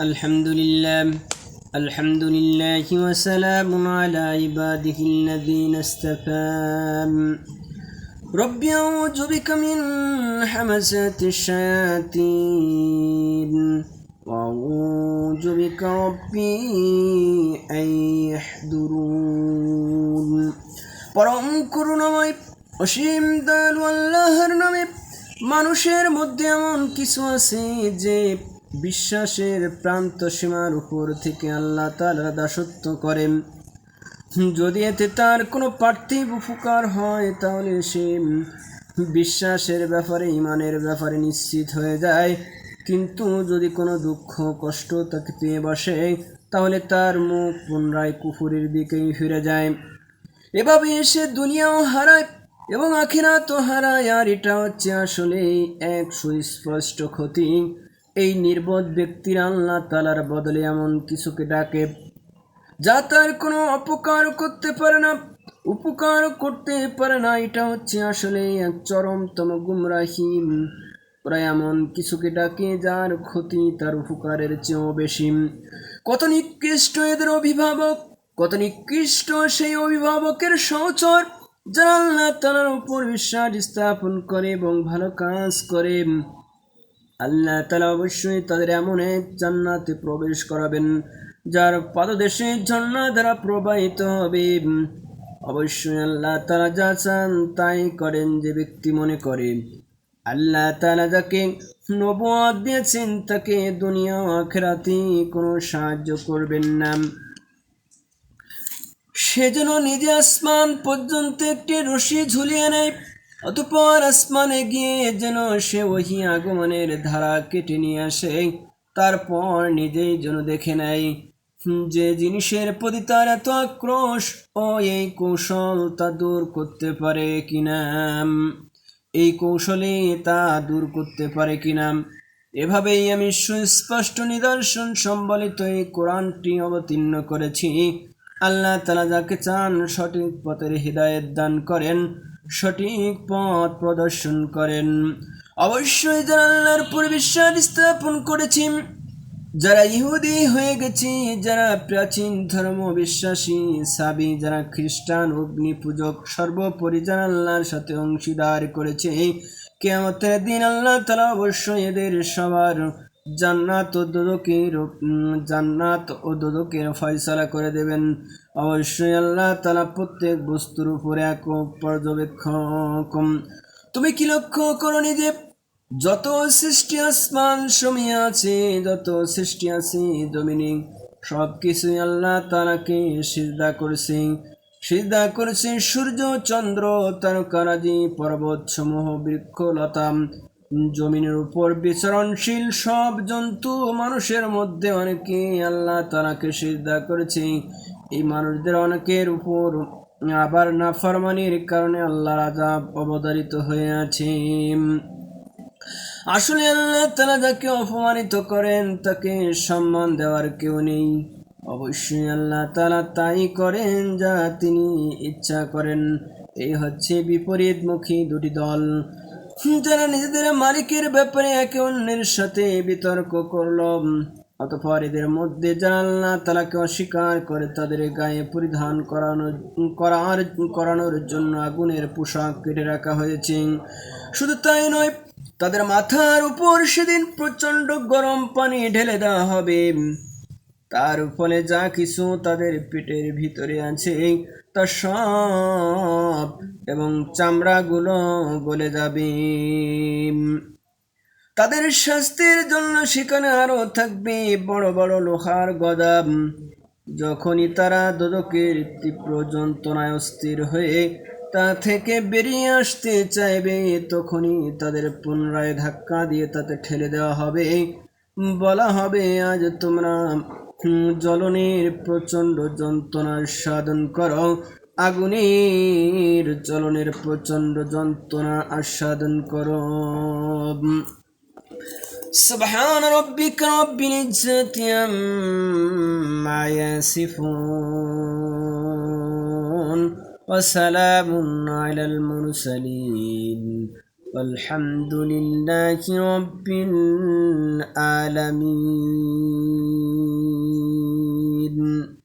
الحمد لله الحمد لله وسلام على عباده الذين اصطفى رب أعوذ بك من حمزات الشياطين وأعوذ بك ربي أن يحضرون পরম করুণাময় অসীম দয়ালু আল্লাহর নামে মানুষের মধ্যে এমন কিছু আছে যে বিশ্বাসের প্রান্ত সীমার উপর থেকে আল্লাহ তালা দাসত্ব করেন। যদি এতে তার কোনো পার্থিব উপকার হয়, তাহলে সে বিশ্বাসের ব্যাপারে, ইমানের ব্যাপারে নিশ্চিত হয়ে যায়। কিন্তু যদি কোনো দুঃখ, কষ্ট তাকে পেয়ে বসে, তাহলে তার মুখ পুনরায় কুফুরের দিকেই ফিরে যায়। এভাবে এসে দুনিয়াও হারায় এবং আখিরাতও হারায়, আর এটা হচ্ছে আসলে এক সুস্পষ্ট ক্ষতি। এই নির্বোধ ব্যক্তির আল্লাহ তালার বদলে এমন কিছুকে ডাকে যা তার কোনো অপকার করতে পারে না, উপকার করতে পারে না। এটা হচ্ছে আসলে এক চরমতম গুমরাহি। ওরা এমন কিছুকে ডাকে যার ক্ষতি তার উপকারের চেয়েও বেশি। কত নিকৃষ্ট এদের অভিভাবক, কত নিকৃষ্ট সেই অভিভাবকের সহচর যারা আল্লাহ তালার উপর বিশ্বাস স্থাপন করে এবং ভালো কাজ করে। আল্লাহ তালা অবশ্যই তাদের এমন এক জান্নাতে প্রবেশ করাবেন, যার পাদদেশে ঝর্ণা দ্বারা প্রবাহিত হবে। অবশ্যই আল্লাহ তালা যা চান তাই করেন যে ব্যক্তি মনে করে। আল্লাহ তালা যাকে নবুয়াদ দিয়েছেন তাকে দুনিয়া আখেরাতে কোনো সাহায্য করবেন না। সেজন্য নিজে আসমান পর্যন্ত একটি রশি ঝুলিয়ে নেয় অতপর আসমানে গিয়ে যেন সে ওহি আগমনের ধারা কেটে নিয়ে আসে। তারপর নিজেই যেন দেখে নেয় যে জিনিসের প্রতি তার এত আক্রোশ ও এই কৌশল তা দূর করতে পারে কিনা। এই কৌশলে তা দূর করতে পারে কিনা। এভাবেই আমি সুস্পষ্ট নিদর্শন সম্বলিত এই কোরআনটি অবতীর্ণ করেছি। আল্লাহ তালা যাকে চান সঠিক পথের হৃদায়ত দান করেন, সঠিক পথ প্রদর্শন করেন। অবশ্যই যারা আল্লাহর উপর বিশ্বাস স্থাপন করেছি যারা ইহুদি হয়ে গেছে, যারা প্রাচীন ধর্ম বিশ্বাসী, সাবি, যারা খ্রিস্টান অগ্নি পূজক সর্বোপরি যারা আল্লাহর সাথে অংশীদার করেছে কেমতের দিন আল্লাহ তালা অবশ্যই এদের সবার জান্নাত ও দোদকের জান্নাত ও দোদকের ফয়সালা করে দেবেন। অবশ্যই আল্লাহ তালা প্রত্যেক বস্তুর উপরে এক পর্যবেক্ষক তুমি কি লক্ষ্য করো যে, যত সৃষ্টি আসমান সময় আছে, যত সৃষ্টি আছে জমিনে সব কিছুই আল্লাহ তালাকে সিজদা করেছে। সিজদা করেছে সূর্য, চন্দ্র, তারকারাজি পর্বত সমূহ বৃক্ষলতা। জমিনের উপর বিচরণশীল সব জন্তু মানুষের মধ্যে অনেকে আল্লাহ তালাকে সিজদা করেছে। এই মানুষদের অনেকের উপর আবার নাফরমানির কারণে আল্লাহ আজাব অবতারিত হয়ে আছে। আসলে আল্লাহ তালা যাকে অপমানিত করেন, তাকে সম্মান দেওয়ার কেউ নেই। অবশ্যই আল্লাহ তালা তাই করেন যা তিনি ইচ্ছা করেন। এই হচ্ছে বিপরীতমুখী দুটি দল। যারা নিজেদের মালিকের ব্যাপারে একে অন্যের সাথে বিতর্ক করল, অতপর এদের মধ্যে আল্লাহ তালাকে অস্বীকার করে তাদের গায়ে পরিধান করানো, করার, করানোর জন্য আগুনের পোশাক কেটে রাখা হয়েছে। শুধু তাই নয়, তাদের মাথার উপর সেদিন প্রচণ্ড গরম পানি ঢেলে দেওয়া হবে। তার ফলে যা কিছু তাদের পেটের ভিতরে আছে, তা সব এবং চামড়াগুলো গলে যাবে। তাদের স্বাস্থ্যের জন্য সেখানে আরও থাকবে বড় বড় লোহার গদাম যখনই তারা দোদকের তীব্র যন্ত্রণায় অস্থির হয়ে তা থেকে বেরিয়ে আসতে চাইবে, তখনই তাদের পুনরায় ধাক্কা দিয়ে তাতে ঠেলে দেওয়া হবে। বলা হবে, আজ তোমরা জ্বলনের প্রচণ্ড যন্ত্রণার সাধন করো আগুনের জ্বলনের প্রচণ্ড যন্ত্রণা আস্বাদন করো سبحان ربك رب العزة عما يصفون وسلام على المرسلين والحمد لله رب العالمين Hamiden